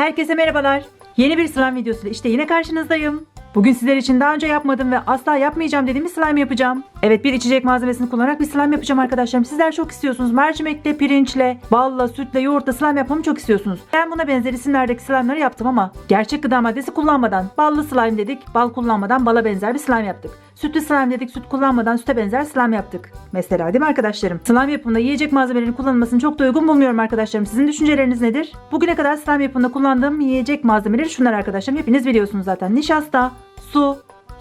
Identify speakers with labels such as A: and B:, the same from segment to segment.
A: Herkese merhabalar. Yeni bir slime videosuyla işte yine karşınızdayım. Bugün sizler için daha önce yapmadım ve asla yapmayacağım dediğim bir slime yapacağım. Evet bir içecek malzemesini kullanarak bir slime yapacağım arkadaşlarım. Sizler çok istiyorsunuz. Mercimekle, pirinçle, balla, sütle, yoğurtla slime yapmamı çok istiyorsunuz. Ben buna benzer isimlerdeki slime'ları yaptım ama gerçek gıda maddesi kullanmadan ballı slime dedik, bal kullanmadan bala benzer bir slime yaptık. Sütlü slime dedik, süt kullanmadan süte benzer slime yaptık. Mesela değil mi arkadaşlarım? Slime yapımında yiyecek malzemelerin kullanılmasını çok da uygun bulmuyorum arkadaşlarım. Sizin düşünceleriniz nedir? Bugüne kadar slime yapımında kullandığım yiyecek malzemeleri şunlar arkadaşlarım. Hepiniz biliyorsunuz zaten. Nişasta, su,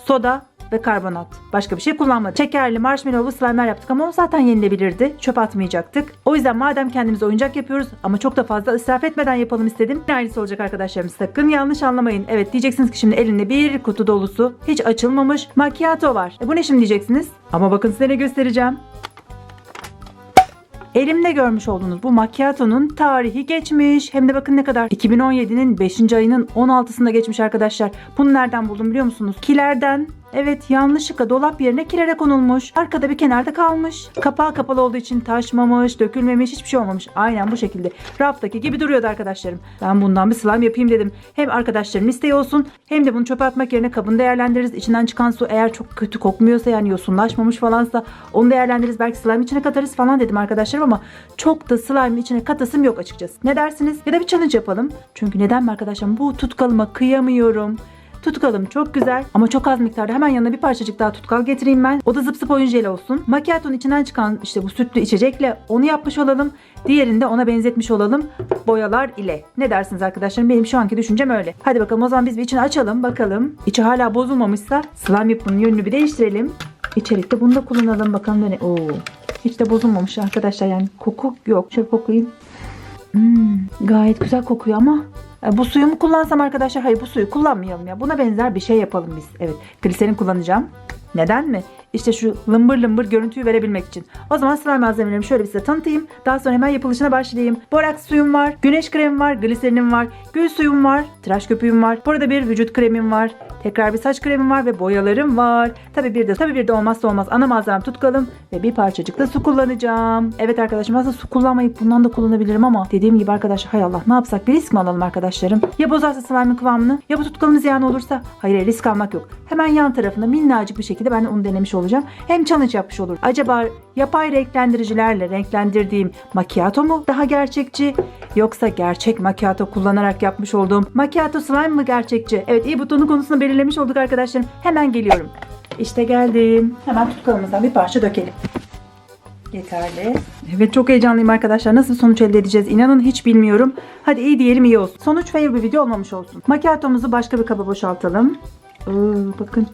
A: soda ve karbonat. Başka bir şey kullanmadık. Şekerli, marshmallowlu slime'lar yaptık ama o zaten yenilebilirdi. Çöp atmayacaktık. O yüzden madem kendimize oyuncak yapıyoruz ama çok da fazla israf etmeden yapalım istedim. Aynısı olacak arkadaşlarım. Sakın yanlış anlamayın. Evet diyeceksiniz ki şimdi elinde bir kutu dolusu hiç açılmamış macchiato var. E bu ne şimdi diyeceksiniz? Ama bakın size ne göstereceğim. Elimde görmüş olduğunuz bu macchiato'nun tarihi geçmiş. Hem de bakın ne kadar. 2017'nin 5. ayının 16'sında geçmiş arkadaşlar. Bunu nereden buldum biliyor musunuz? Kilerden. Evet yanlışlıkla dolap yerine kilere konulmuş. Arkada bir kenarda kalmış. Kapağı kapalı olduğu için taşmamış, dökülmemiş, hiçbir şey olmamış. Aynen bu şekilde. Raftaki gibi duruyordu arkadaşlarım. Ben bundan bir slime yapayım dedim. Hem arkadaşlarımın isteği olsun hem de bunu çöpe atmak yerine kabını değerlendiririz. İçinden çıkan su eğer çok kötü kokmuyorsa yani yosunlaşmamış falansa onu değerlendiririz. Belki slime içine katarız falan dedim arkadaşlarım ama çok da slime içine katasım yok açıkçası. Ne dersiniz? Ya da bir challenge yapalım. Çünkü neden mi arkadaşlarım? Bu tutkalıma kıyamıyorum. Tutkalım çok güzel ama çok az miktarda hemen yanına bir parçacık daha tutkal getireyim ben. O da zıp zıp oyun jeli olsun. Macchiato'nun içinden çıkan işte bu sütlü içecekle onu yapmış olalım. Diğerini de ona benzetmiş olalım boyalar ile. Ne dersiniz arkadaşlarım? Benim şu anki düşüncem öyle. Hadi bakalım o zaman biz bir içini açalım bakalım. İçi hala bozulmamışsa slime yapımının yönünü bir değiştirelim. İçerikte bunu da kullanalım bakalım ne. Oo. Hiç de bozulmamış arkadaşlar yani koku yok. Şöyle koklayayım. Hmm, gayet güzel kokuyor ama bu suyu mu kullansam arkadaşlar? Hayır bu suyu kullanmayalım ya. Buna benzer bir şey yapalım biz. Evet gliserin kullanacağım. Neden mi? İşte şu lımbır lımbır görüntüyü verebilmek için. O zaman slime malzemelerimi şöyle size tanıtayım. Daha sonra hemen yapılışına başlayayım. Boraks suyum var, güneş kremim var, gliserinim var, gül suyum var, tıraş köpüğüm var. Burada bir vücut kremim var. Tekrar bir saç kremim var ve boyalarım var. Tabii bir de tabii bir de olmazsa olmaz ana malzemem tutkalım ve bir parçacık da su kullanacağım. Evet arkadaşım aslında su kullanmayıp bundan da kullanabilirim ama dediğim gibi arkadaşlar hay Allah ne yapsak bir risk mi alalım arkadaşlarım? Ya bozarsa slime'ın kıvamını ya bu tutkalımız ziyan olursa hayır risk almak yok. Hemen yan tarafında minnacık bir şekilde ben onu denemiş olacağım. Hem challenge yapmış olur. Acaba yapay renklendiricilerle renklendirdiğim macchiato mu daha gerçekçi yoksa gerçek macchiato kullanarak yapmış olduğum macchiato slime mı gerçekçi? Evet iyi butonu konusunu belirlemiş olduk arkadaşlarım. Hemen geliyorum. İşte geldim. Hemen tutkalımızdan bir parça dökelim. Yeterli. Evet çok heyecanlıyım arkadaşlar. Nasıl sonuç elde edeceğiz? İnanın hiç bilmiyorum. Hadi iyi diyelim iyi olsun. Sonuç fail bir video olmamış olsun. Macchiato'muzu başka bir kaba boşaltalım. Oo, bakın.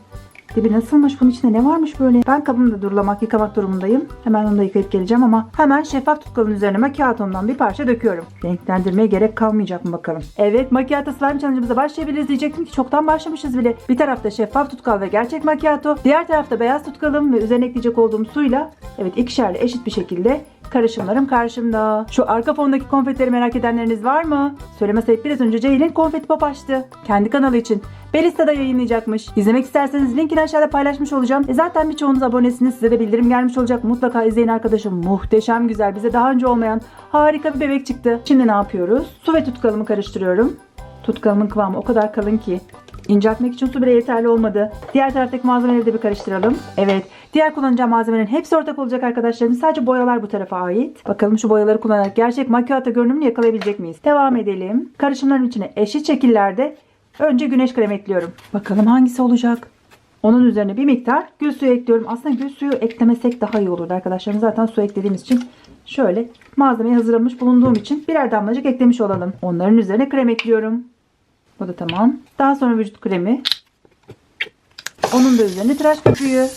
A: Dibi nasılmış? Bunun içinde ne varmış böyle? Ben kabımı da durulamak, yıkamak durumundayım. Hemen onu da yıkayıp geleceğim ama hemen şeffaf tutkalın üzerine macchiato'mdan bir parça döküyorum. Renklendirmeye gerek kalmayacak mı bakalım? Evet macchiato slime challenge'ımıza başlayabiliriz diyecektim ki çoktan başlamışız bile. Bir tarafta şeffaf tutkal ve gerçek macchiato. Diğer tarafta beyaz tutkalım ve üzerine ekleyecek olduğum suyla evet ikişerli eşit bir şekilde Karışımlarım karşımda. Şu arka fondaki konfetleri merak edenleriniz var mı? Söyleme sayıp biraz önce Ceylin konfeti pop açtı. Kendi kanalı için. Belista'da yayınlayacakmış. İzlemek isterseniz linkini aşağıda paylaşmış olacağım. E zaten birçoğunuz abonesiniz. Size de bildirim gelmiş olacak. Mutlaka izleyin arkadaşım. Muhteşem güzel. Bize daha önce olmayan harika bir bebek çıktı. Şimdi ne yapıyoruz? Su ve tutkalımı karıştırıyorum. Tutkalımın kıvamı o kadar kalın ki İnceltmek için su bile yeterli olmadı. Diğer taraftaki malzemeleri de bir karıştıralım. Evet. Diğer kullanacağım malzemelerin hepsi ortak olacak arkadaşlarım. Sadece boyalar bu tarafa ait. Bakalım şu boyaları kullanarak gerçek macchiato görünümünü yakalayabilecek miyiz? Devam edelim. Karışımların içine eşit şekillerde önce güneş kremi ekliyorum. Bakalım hangisi olacak? Onun üzerine bir miktar gül suyu ekliyorum. Aslında gül suyu eklemesek daha iyi olurdu arkadaşlarım. Zaten su eklediğimiz için şöyle malzemeyi hazırlamış bulunduğum için birer damlacık eklemiş olalım. Onların üzerine krem ekliyorum. Bu da tamam. Daha sonra vücut kremi. Onun da üzerine tıraş köpüğü.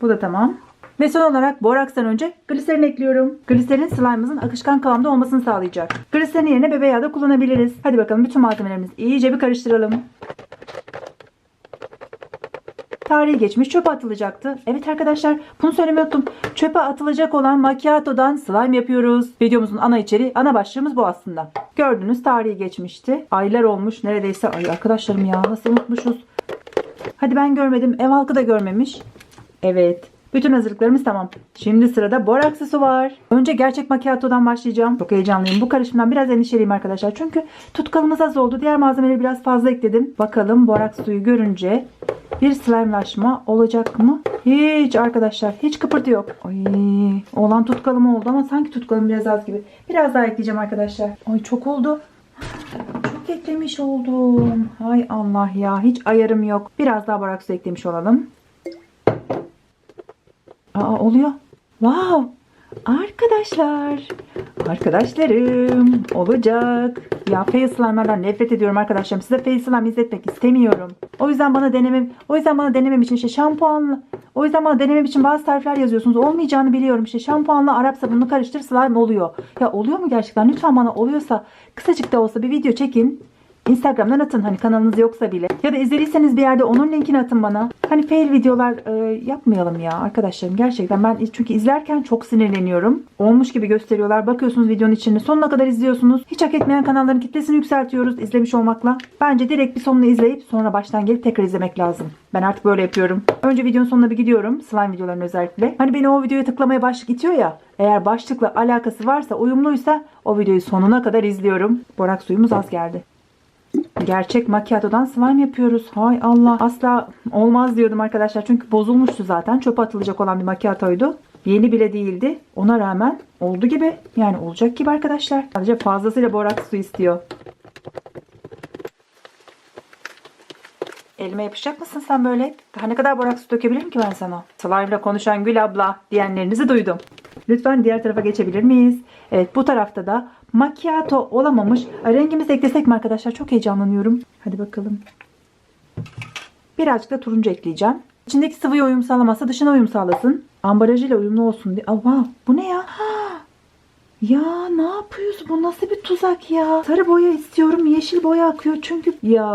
A: Bu da tamam. Ve son olarak borakstan önce gliserin ekliyorum. Gliserin slime'ımızın akışkan kıvamda olmasını sağlayacak. Gliserin yerine bebe yağı da kullanabiliriz. Hadi bakalım bütün malzemelerimizi iyice bir karıştıralım. Tarihi geçmiş çöpe atılacaktı. Evet arkadaşlar bunu söylemeyi unuttum. Çöpe atılacak olan macchiato'dan slime yapıyoruz. Videomuzun ana içeriği, ana başlığımız bu aslında. Gördünüz tarihi geçmişti. Aylar olmuş neredeyse. Ay arkadaşlarım ya nasıl unutmuşuz. Hadi ben görmedim. Ev halkı da görmemiş. Evet. Bütün hazırlıklarımız tamam. Şimdi sırada boraksı su var. Önce gerçek macchiato'dan başlayacağım. Çok heyecanlıyım. Bu karışımdan biraz endişeliyim arkadaşlar. Çünkü tutkalımız az oldu. Diğer malzemeleri biraz fazla ekledim. Bakalım boraks suyu görünce bir slime'laşma olacak mı? Hiç arkadaşlar. Hiç kıpırtı yok. Ay, olan tutkalım oldu ama sanki tutkalım biraz az gibi. Biraz daha ekleyeceğim arkadaşlar. Ay çok oldu. Çok eklemiş oldum. Hay Allah ya. Hiç ayarım yok. Biraz daha boraks su eklemiş olalım. Aa oluyor. Wow. Arkadaşlar. Arkadaşlarım. Olacak. Ya face nefret ediyorum arkadaşlarım. Size face slime izletmek istemiyorum. O yüzden bana denemem, o yüzden bana denemem için işte şampuanla o yüzden bana denemem için bazı tarifler yazıyorsunuz. Olmayacağını biliyorum. İşte şampuanla Arap sabununu karıştır slime oluyor. Ya oluyor mu gerçekten? Lütfen bana oluyorsa kısacık da olsa bir video çekin. Instagram'dan atın hani kanalınız yoksa bile. Ya da izlediyseniz bir yerde onun linkini atın bana. Hani fail videolar e, yapmayalım ya arkadaşlarım. Gerçekten ben çünkü izlerken çok sinirleniyorum. Olmuş gibi gösteriyorlar. Bakıyorsunuz videonun içinde sonuna kadar izliyorsunuz. Hiç hak etmeyen kanalların kitlesini yükseltiyoruz izlemiş olmakla. Bence direkt bir sonunu izleyip sonra baştan gelip tekrar izlemek lazım. Ben artık böyle yapıyorum. Önce videonun sonuna bir gidiyorum. Slime videolarını özellikle. Hani beni o videoya tıklamaya başlık itiyor ya. Eğer başlıkla alakası varsa, uyumluysa o videoyu sonuna kadar izliyorum. Borak suyumuz az geldi. Gerçek macchiato'dan slime yapıyoruz. Hay Allah. Asla olmaz diyordum arkadaşlar. Çünkü bozulmuştu zaten. Çöpe atılacak olan bir macchiato'ydu. Yeni bile değildi. Ona rağmen oldu gibi. Yani olacak gibi arkadaşlar. Sadece fazlasıyla boraks su istiyor. Elime yapışacak mısın sen böyle? Daha ne kadar boraks su dökebilirim ki ben sana? Slime'la konuşan Gül abla diyenlerinizi duydum. Lütfen diğer tarafa geçebilir miyiz? Evet bu tarafta da macchiato olamamış. Ay, Rengimizi eklesek mi arkadaşlar? Çok heyecanlanıyorum. Hadi bakalım. Birazcık da turuncu ekleyeceğim. İçindeki sıvıya uyum sağlamazsa dışına uyum sağlasın. Ambalajıyla uyumlu olsun diye. Wow. Bu ne ya? Ya ne yapıyorsun? Bu nasıl bir tuzak ya? Sarı boya istiyorum. Yeşil boya akıyor çünkü. Ya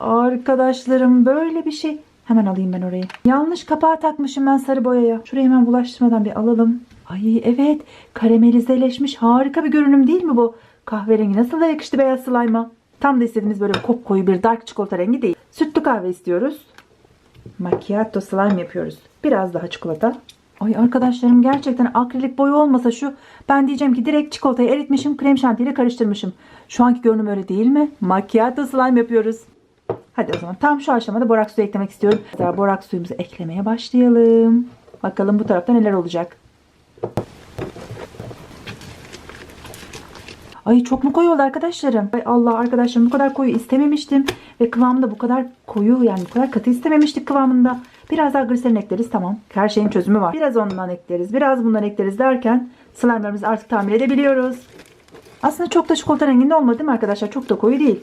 A: arkadaşlarım böyle bir şey. Hemen alayım ben orayı. Yanlış kapağı takmışım ben sarı boyaya. Şurayı hemen bulaştırmadan bir alalım. Ay evet karamelizeleşmiş harika bir görünüm değil mi bu? Kahverengi nasıl da yakıştı beyaz slime'a. Tam da istediğimiz böyle kopkoyu bir dark çikolata rengi değil. Sütlü kahve istiyoruz. Macchiato slime yapıyoruz. Biraz daha çikolata. Ay arkadaşlarım gerçekten akrilik boyu olmasa şu ben diyeceğim ki direkt çikolatayı eritmişim krem şantiyle karıştırmışım. Şu anki görünüm öyle değil mi? Macchiato slime yapıyoruz. Hadi o zaman tam şu aşamada borak suyu eklemek istiyorum. Daha borak suyumuzu eklemeye başlayalım. Bakalım bu tarafta neler olacak. Ay çok mu koyu oldu arkadaşlarım? Ay Allah arkadaşlarım bu kadar koyu istememiştim. Ve kıvamı da bu kadar koyu yani bu kadar katı istememiştik kıvamında. Biraz daha gliserin ekleriz tamam. Her şeyin çözümü var. Biraz ondan ekleriz. Biraz bundan ekleriz derken slime'larımızı artık tahmin edebiliyoruz. Aslında çok da çikolata renginde olmadı değil mi arkadaşlar? Çok da koyu değil.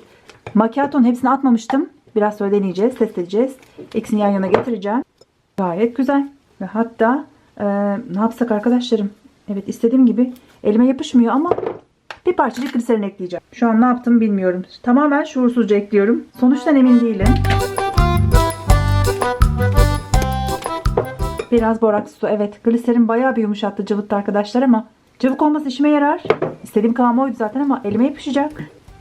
A: Macchiato'nun hepsini atmamıştım. Biraz sonra deneyeceğiz, test edeceğiz. İkisini yan yana getireceğim. Gayet güzel. Ve hatta e, ne yapsak arkadaşlarım? Evet istediğim gibi elime yapışmıyor ama bir parçacık gliserin ekleyeceğim. Şu an ne yaptım bilmiyorum. Tamamen şuursuzca ekliyorum. Sonuçtan emin değilim. Biraz boraks su. Evet gliserin bayağı bir yumuşattı cıvıttı arkadaşlar ama cıvık olması işime yarar. İstediğim kıvam oydu zaten ama elime yapışacak.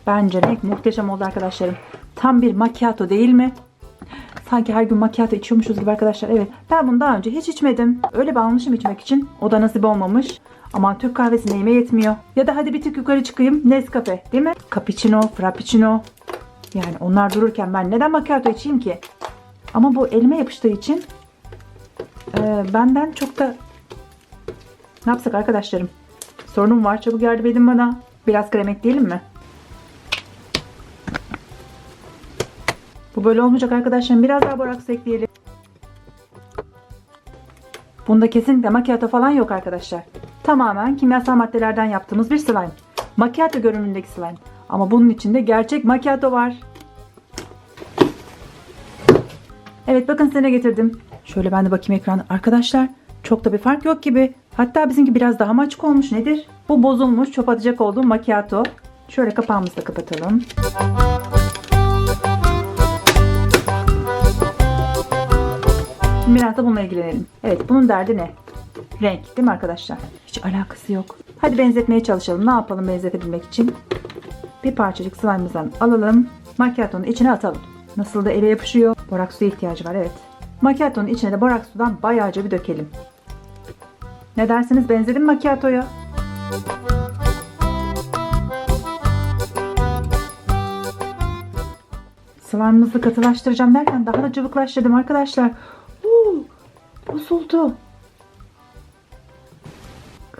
A: Bence renk muhteşem oldu arkadaşlarım. Tam bir macchiato değil mi? Sanki her gün macchiato içiyormuşuz gibi arkadaşlar. Evet ben bunu daha önce hiç içmedim. Öyle bir almışım içmek için. O da nasip olmamış. Aman Türk kahvesi neyime yetmiyor. Ya da hadi bir tık yukarı çıkayım. Nescafe değil mi? Cappuccino, Frappuccino. Yani onlar dururken ben neden macchiato içeyim ki? Ama bu elime yapıştığı için e, benden çok da ne yapsak arkadaşlarım? Sorunum var. Çabuk yardım edin bana. Biraz krem ekleyelim mi? Bu böyle olmayacak arkadaşlarım. Biraz daha boraks ekleyelim. Bunda kesinlikle macchiato falan yok arkadaşlar. Tamamen kimyasal maddelerden yaptığımız bir slime. Macchiato görünümündeki slime. Ama bunun içinde gerçek macchiato var. Evet bakın size ne getirdim. Şöyle ben de bakayım ekrana. Arkadaşlar çok da bir fark yok gibi. Hatta bizimki biraz daha mı açık olmuş nedir? Bu bozulmuş çöp atacak olduğum macchiato. Şöyle kapağımızı da kapatalım. Biraz da bununla ilgilenelim. Evet bunun derdi ne? Renk değil mi arkadaşlar? Hiç alakası yok. Hadi benzetmeye çalışalım. Ne yapalım benzetebilmek için? Bir parçacık slime'ımızdan alalım. Macchiato'nun içine atalım. Nasıl da ele yapışıyor. Boraks suya ihtiyacı var evet. Macchiato'nun içine de boraks sudan bayağıca bir dökelim. Ne dersiniz benzedi mi macchiato'ya? Slime'ımızı katılaştıracağım derken daha da cıvıklaştırdım arkadaşlar. Uuu, bozuldu.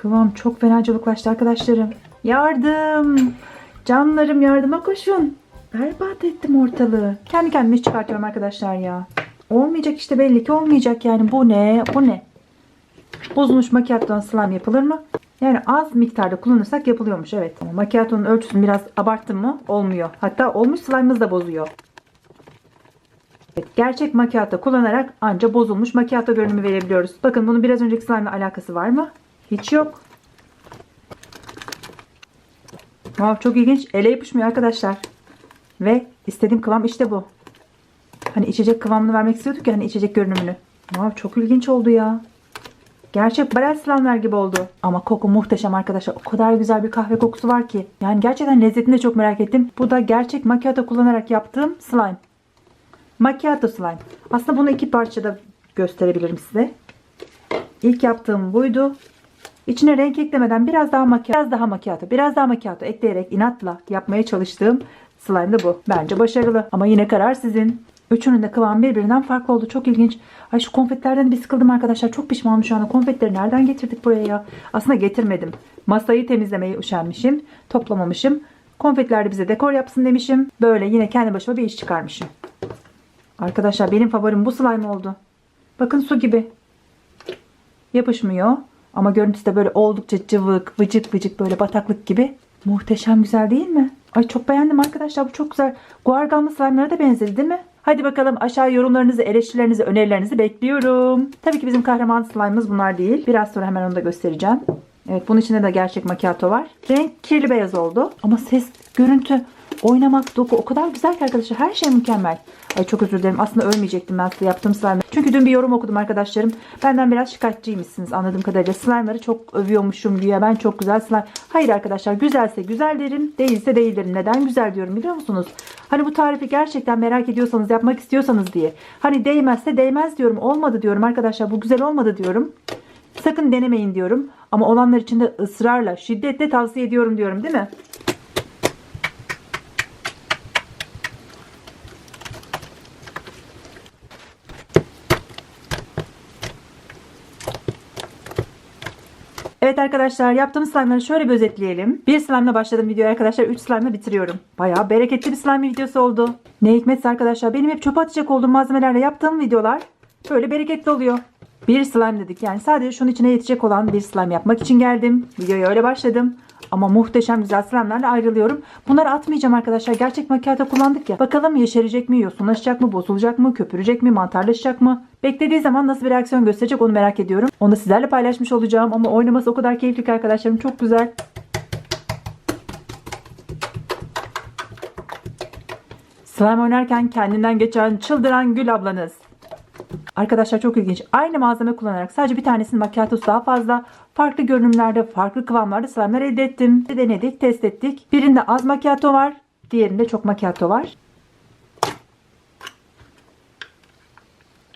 A: Kıvam çok fena cıvıklaştı arkadaşlarım. Yardım! Canlarım yardıma koşun. Berbat ettim ortalığı. Kendi kendime çıkartıyorum arkadaşlar ya. Olmayacak işte belli ki olmayacak yani. Bu ne? Bu ne? Bozulmuş macchiato'dan slime yapılır mı? Yani az miktarda kullanırsak yapılıyormuş evet. Ama macchiato'nun ölçüsünü biraz abarttım mı olmuyor. Hatta olmuş slime'ımız da bozuyor. Evet, gerçek macchiato kullanarak anca bozulmuş macchiato görünümü verebiliyoruz. Bakın bunun biraz önceki slime ile alakası var mı? Hiç yok. Wow, çok ilginç. Ele yapışmıyor arkadaşlar. Ve istediğim kıvam işte bu. Hani içecek kıvamını vermek istiyorduk ya hani içecek görünümünü. Wow, çok ilginç oldu ya. Gerçek barel slime'ler gibi oldu. Ama koku muhteşem arkadaşlar. O kadar güzel bir kahve kokusu var ki. Yani gerçekten lezzetini de çok merak ettim. Bu da gerçek macchiato kullanarak yaptığım slime. Macchiato slime. Aslında bunu iki parçada gösterebilirim size. İlk yaptığım buydu. İçine renk eklemeden biraz daha macchiato, biraz daha macchiato, biraz daha macchiato ekleyerek inatla yapmaya çalıştığım slime bu. Bence başarılı. Ama yine karar sizin. Üçünün de kıvamı birbirinden farklı oldu. Çok ilginç. Ay şu konfetlerden de bir sıkıldım arkadaşlar. Çok pişmanım şu anda. Konfetleri nereden getirdik buraya ya? Aslında getirmedim. Masayı temizlemeye üşenmişim. Toplamamışım. Konfetler de bize dekor yapsın demişim. Böyle yine kendi başıma bir iş çıkarmışım. Arkadaşlar benim favorim bu slime oldu. Bakın su gibi. Yapışmıyor. Ama görüntüsü de böyle oldukça cıvık, vıcık vıcık böyle bataklık gibi. Muhteşem güzel değil mi? Ay çok beğendim arkadaşlar. Bu çok güzel. Guargalma slime'lara da benzedi değil mi? Hadi bakalım aşağı yorumlarınızı, eleştirilerinizi, önerilerinizi bekliyorum. Tabii ki bizim kahraman slime'ımız bunlar değil. Biraz sonra hemen onu da göstereceğim. Evet bunun içinde de gerçek macchiato var. Renk kirli beyaz oldu. Ama ses, görüntü, oynamak, doku o kadar güzel ki arkadaşlar. Her şey mükemmel. Ay çok özür dilerim. Aslında ölmeyecektim ben size yaptığım slime. Çünkü dün bir yorum okudum arkadaşlarım. Benden biraz şikayetçiymişsiniz anladığım kadarıyla. Slime'ları çok övüyormuşum güya. Ben çok güzel slime. Hayır arkadaşlar güzelse güzel derim. Değilse değil derim. Neden güzel diyorum biliyor musunuz? Hani bu tarifi gerçekten merak ediyorsanız yapmak istiyorsanız diye. Hani değmezse değmez diyorum. Olmadı diyorum arkadaşlar. Bu güzel olmadı diyorum. Sakın denemeyin diyorum. Ama olanlar için de ısrarla, şiddetle tavsiye ediyorum diyorum değil mi? Evet arkadaşlar yaptığımız slime'ları şöyle bir özetleyelim. Bir slime'la başladım videoyu arkadaşlar. 3 slime'la bitiriyorum. Bayağı bereketli bir slime videosu oldu. Ne hikmetse arkadaşlar benim hep çöpe atacak olduğum malzemelerle yaptığım videolar böyle bereketli oluyor. Bir slime dedik yani sadece şunun içine yetecek olan bir slime yapmak için geldim. Videoya öyle başladım. Ama muhteşem güzel slime'lerle ayrılıyorum. Bunları atmayacağım arkadaşlar. Gerçek makyajda kullandık ya. Bakalım yeşerecek mi, yosunlaşacak mı, bozulacak mı, köpürecek mi, mantarlaşacak mı? Beklediği zaman nasıl bir reaksiyon gösterecek onu merak ediyorum. Onu sizlerle paylaşmış olacağım. Ama oynaması o kadar keyifli ki arkadaşlarım. Çok güzel. Slime oynarken kendinden geçen çıldıran Gül ablanız. Arkadaşlar çok ilginç. Aynı malzeme kullanarak sadece bir tanesinin makyajı daha fazla farklı görünümlerde, farklı kıvamlarda slime'lar elde ettim. Denedik, test ettik. Birinde az macchiato var, diğerinde çok macchiato var.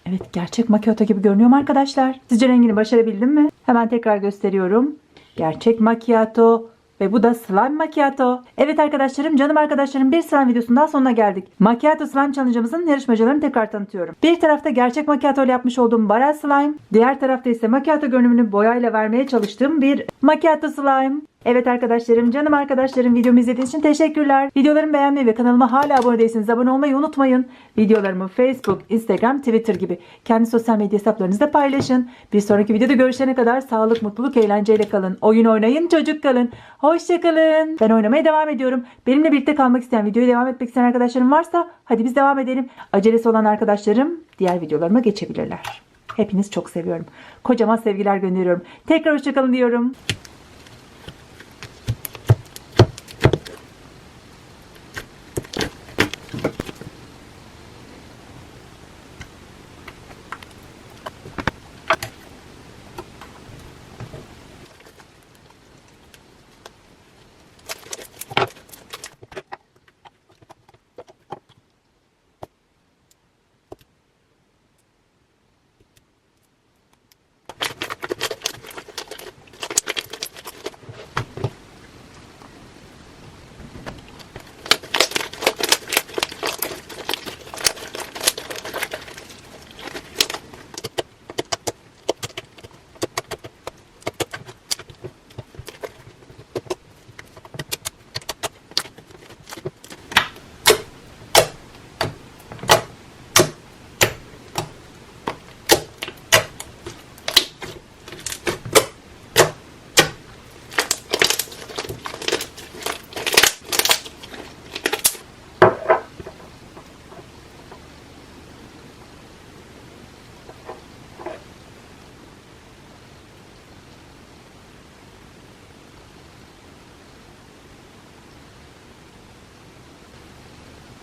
A: Evet, gerçek macchiato gibi görünüyor arkadaşlar? Sizce rengini başarabildim mi? Hemen tekrar gösteriyorum. Gerçek macchiato ve bu da slime macchiato. Evet arkadaşlarım, canım arkadaşlarım bir slime videosunun daha sonuna geldik. Macchiato slime challenge'ımızın yarışmacılarını tekrar tanıtıyorum. Bir tarafta gerçek macchiato ile yapmış olduğum barel slime. Diğer tarafta ise macchiato görünümünü boyayla vermeye çalıştığım bir macchiato slime. Evet arkadaşlarım, canım arkadaşlarım videomu izlediğiniz için teşekkürler. Videolarımı beğenmeyi ve kanalıma hala abone değilseniz abone olmayı unutmayın. Videolarımı Facebook, Instagram, Twitter gibi kendi sosyal medya hesaplarınızda paylaşın. Bir sonraki videoda görüşene kadar sağlık, mutluluk, eğlenceyle kalın. Oyun oynayın, çocuk kalın. Hoşçakalın. Ben oynamaya devam ediyorum. Benimle birlikte kalmak isteyen, videoya devam etmek isteyen arkadaşlarım varsa hadi biz devam edelim. Acelesi olan arkadaşlarım diğer videolarıma geçebilirler. Hepiniz çok seviyorum. Kocaman sevgiler gönderiyorum. Tekrar hoşçakalın diyorum.